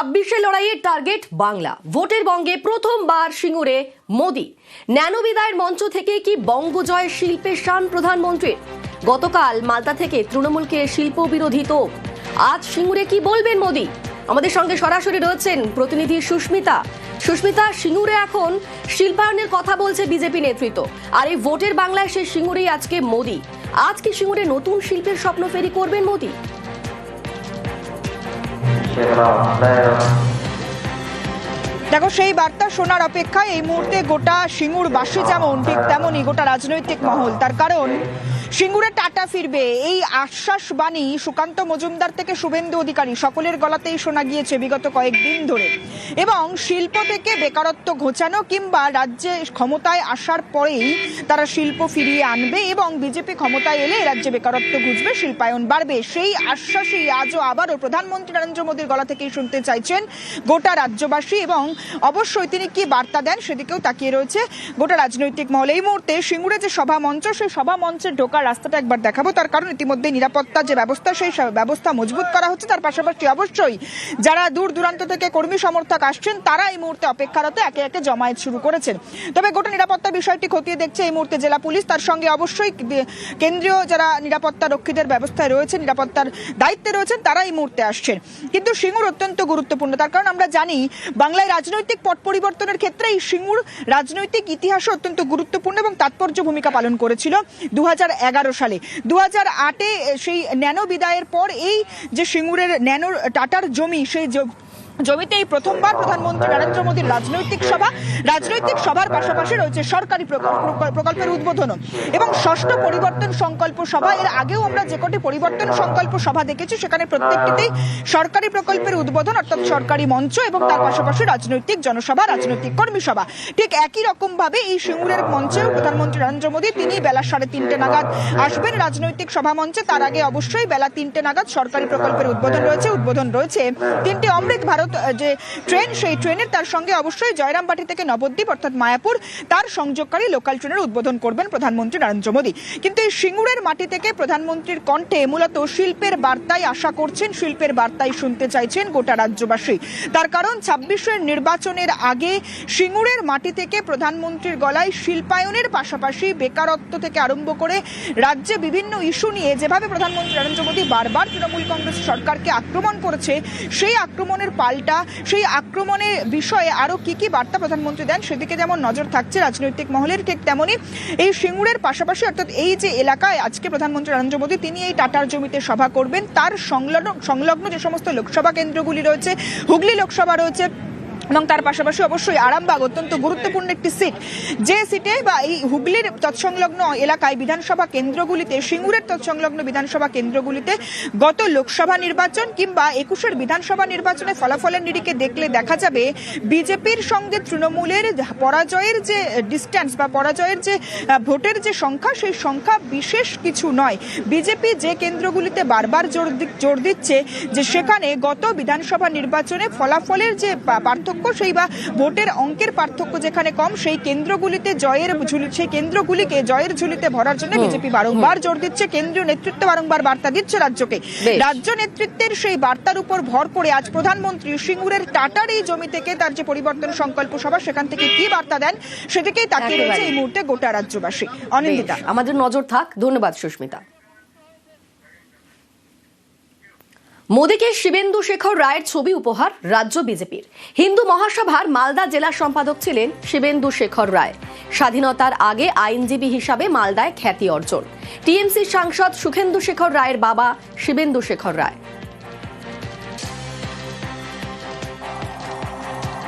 ছাব্বিশে লড়াইয়ের টার্গেট বাংলা। ভোটের বঙ্গে প্রথমবার সিঙ্গুরে মোদি। ন্যানো বিদায়ের মঞ্চ থেকে কি বঙ্গজয় শিল্পের শান প্রধানমন্ত্রীর? গতকাল মালদা থেকে তৃণমূলকে শিল্প বিরোধী তো আজ সিঙ্গুরে কি বলবেন মোদি? আমাদের সঙ্গে সরাসরি রয়েছেন প্রতিনিধি সুস্মিতা। সুস্মিতা, সিঙ্গুরে এখন শিল্পায়নের কথা বলছে বিজেপি নেতৃত্ব। আর এই ভোটের বাংলায় সে সিঙ্গুরেই আজকে মোদি। আজ কি সিঙ্গুরে নতুন শিল্পের স্বপ্ন ফেরি করবেন মোদি? দেখো, সেই বার্তা শোনার অপেক্ষায় এই মুহূর্তে গোটা সিঙ্গুর বাসী যেমন, ঠিক তেমনই গোটা রাজনৈতিক মহল। তার কারণ সিঙ্গুরে টাটা ফিরবে। এই আশ্বাস বাণী সুকান্ত মজুমদার থেকে শুভেন্দু অধিকারী। সকলের গলাতেই শোনা গিয়েছে বিগত কয়েকদিন ধরে। এবং শিল্প থেকে বেকারত্ব ঘোচানো কিংবা রাজ্যে ক্ষমতায় আসার পরেই তারা শিল্প ফিরিয়ে আনবে এবং বিজেপি ক্ষমতায় এলে রাজ্যে বেকারত্ব ঘুচবে, শিল্পায়ন বাড়বে। সেই আশ্বাসই আজও আবারও প্রধানমন্ত্রী নরেন্দ্র মোদীর গলা থেকেই শুনতে চাইছেন গোটা রাজ্যবাসী এবং অবশ্যই তিনি কি বার্তা দেন সেদিকেও তাকিয়ে রয়েছে গোটা রাজনৈতিক মহল। এই মুহূর্তে সিঙ্গুরে যে সভা মঞ্চ সেই সভা মঞ্চে ঢোকার রাস্তাটা একবার দেখাবো। তার কারণ ইতিমধ্যে নিরাপত্তা যে ব্যবস্থা, সেই ব্যবস্থা মজবুত করা হচ্ছে। তার পাশাপাশি অবশ্যই যারা দূর দূরান্ত থেকে কর্মী সমর্থক আসছেন, তারা এই মুহূর্তে অপেক্ষারত একে একে জমায়েত শুরু করেছেন। তবে গোটা নিরাপত্তা বিষয়টি খতিয়ে দেখছে এই মুহূর্তে জেলা পুলিশ। তার সঙ্গে অবশ্যই কেন্দ্রীয় যারা নিরাপত্তা রক্ষীদের ব্যবস্থায় রয়েছে নিরাপত্তার দায়িত্বে রয়েছেন, তারা এই মুহূর্তে আসছেন। কিন্তু সিঙ্গুর অত্যন্ত গুরুত্বপূর্ণ। তার কারণ আমরা জানি, বাংলায় রাজনৈতিক পট পরিবর্তনের ক্ষেত্রে এই সিঙ্গুর রাজনৈতিক ইতিহাসে অত্যন্ত গুরুত্বপূর্ণ এবং তাৎপর্য ভূমিকা পালন করেছিল। দু সালে। দু হাজার আটে সেই ন্যানো বিদায়ের পর এই যে সিঙ্গুরের ন্যানো টাটার জমি, সেই জ- এই প্রথমবার প্রধানমন্ত্রী নরেন্দ্র মোদীর রাজনৈতিক সভা। রাজনৈতিক সভার পাশাপাশি রয়েছে সরকারি প্রকল্প- প্রকল্প- প্রকল্পের উদ্বোধন এবং ষষ্ঠ পরিবর্তন সংকল্প সভা, এর আগেও আমরা যে কটি পরিবর্তন সংকল্প সভা দেখেছি, সেখানে প্রত্যেকটিতেই সরকারি প্রকল্পের উদ্বোধন, অর্থাৎ সরকারি মঞ্চ এবং তার পাশাপাশি রাজনৈতিক জনসভা, রাজনৈতিক কর্মী সভা। ঠিক একই রকম ভাবে এই সিঙ্গুরের মঞ্চেও প্রধানমন্ত্রী নরেন্দ্র মোদী, তিনি বেলা সাড়ে তিনটে নাগাদ আসবেন রাজনৈতিক সভা মঞ্চে। তার আগে অবশ্যই বেলা তিনটে নাগাদ সরকারি প্রকল্পের উদ্বোধন রয়েছে উদ্বোধন রয়েছে তিনটি অমৃত ভারত আহ, যে ট্রেন সেই ট্রেনের তার সঙ্গে অবশ্যই জয়রামবাটি থেকে নবদ্বীপ অর্থাৎ মায়াপুর তার সংযোগকারী লোকাল ট্রেনের উদ্বোধন করবেন প্রধানমন্ত্রী নরেন্দ্র মোদী। কিন্তু এই সিঙ্গুরের মাটি থেকে প্রধানমন্ত্রীর কণ্ঠে মূলত শিল্পের বার্তাই আশা করছেন শিল্পের বার্তাই শুনতে চাইছেন গোটা রাজ্যবাসী। তার কারণ ছাব্বিশের নির্বাচনের আগে সিঙ্গুরের মাটি থেকে প্রধানমন্ত্রীর গলায় শিল্পায়নের পাশাপাশি বেকারত্ব থেকে আরম্ভ করে রাজ্যে বিভিন্ন ইস্যু নিয়ে যেভাবে প্রধানমন্ত্রী নরেন্দ্র মোদী বারবার তৃণমূল কংগ্রেস সরকারকে আক্রমণ করেছে সেই আক্রমণের পাল্টা সেই আক্রমণের বিষয়ে আরও কি কি বার্তা প্রধানমন্ত্রী দেন, সেদিকে যেমন নজর থাকছে রাজনৈতিক মহলের, ঠিক তেমনই এই সিঙ্গুরের পাশাপাশি, অর্থাৎ এই যে এলাকায় আজকে প্রধানমন্ত্রী নরেন্দ্র মোদী, তিনি এই টাটার জমিতে সভা করবেন। তার সংলগ্ন সংলগ্ন যে সমস্ত লোকসভা কেন্দ্রগুলি রয়েছে, হুগলি লোকসভা রয়েছে এবং তার পাশাপাশি অবশ্যই আরামবাগ অত্যন্ত গুরুত্বপূর্ণ একটি সিট যে সিটে বা এই হুগলির তৎসংলগ্ন এলাকায় বিধানসভা কেন্দ্রগুলিতে, সিঙ্গুরের তৎসংলগ্ন বিধানসভা কেন্দ্রগুলিতে গত লোকসভা নির্বাচন কিংবা একুশের বিধানসভা নির্বাচনে ফলাফলের নিরিখে দেখলে দেখা যাবে বিজেপির সঙ্গে তৃণমূলের পরাজয়ের যে ডিস্ট্যান্স বা পরাজয়ের যে ভোটের যে সংখ্যা, সেই সংখ্যা বিশেষ কিছু নয়। বিজেপি যে কেন্দ্রগুলিতে বারবার জোর জোর দিচ্ছে যে সেখানে গত বিধানসভা নির্বাচনে ফলাফলের যে, পা- পার্থক্য সেই বা ভোটের অঙ্কের পার্থক্য যেখানে কম সেই কেন্দ্রগুলিতে জয়ের ঝুলি সেই কেন্দ্রগুলিকে জয়ের ঝুলিতে ভরার জন্য বিজেপি বারংবার জোর দিচ্ছে কেন্দ্রীয় নেতৃত্ব বারংবার বার্তা দিচ্ছে রাজ্যকে। রাজ্য নেতৃত্বের সেই বার্তার উপর ভর করে আজ প্রধানমন্ত্রী সিঙ্গুরের টাটার এই জমি থেকে তার যে পরিবর্তন সংকল্প সভা সেখান থেকে কি বার্তা দেন সেদিকেই তাকিয়ে রয়েছে এই মুহূর্তে গোটা রাজ্যবাসী। অনিন্দিতা। আমাদের নজর থাক। ধন্যবাদ সুস্মিতা। মোদীকে শিবেন্দু শেখর রায়ের ছবি উপহার রাজ্য বিজেপির হিন্দু মহাসভার মালদা জেলা সম্পাদক ছিলেন শিবেন্দু শেখর রায় স্বাধীনতার আগে আইনজীবী হিসাবে মালদায় খ্যাতি অর্জন টিএমসি সাংসদ সুখেন্দু শেখর রায়ের বাবা শিবেন্দু শেখর রায়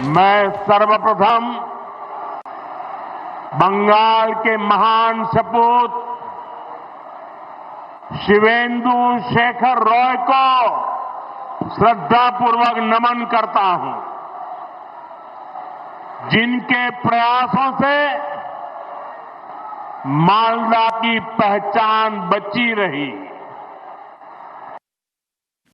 मैं सर्वप्रथम बंगाल के महान सपूत शिवेंदु शेखर रॉय को श्रद्धापूर्वक नमन करता हूँ। जिनके प्रयासों से मालदा की पहचान बची रही।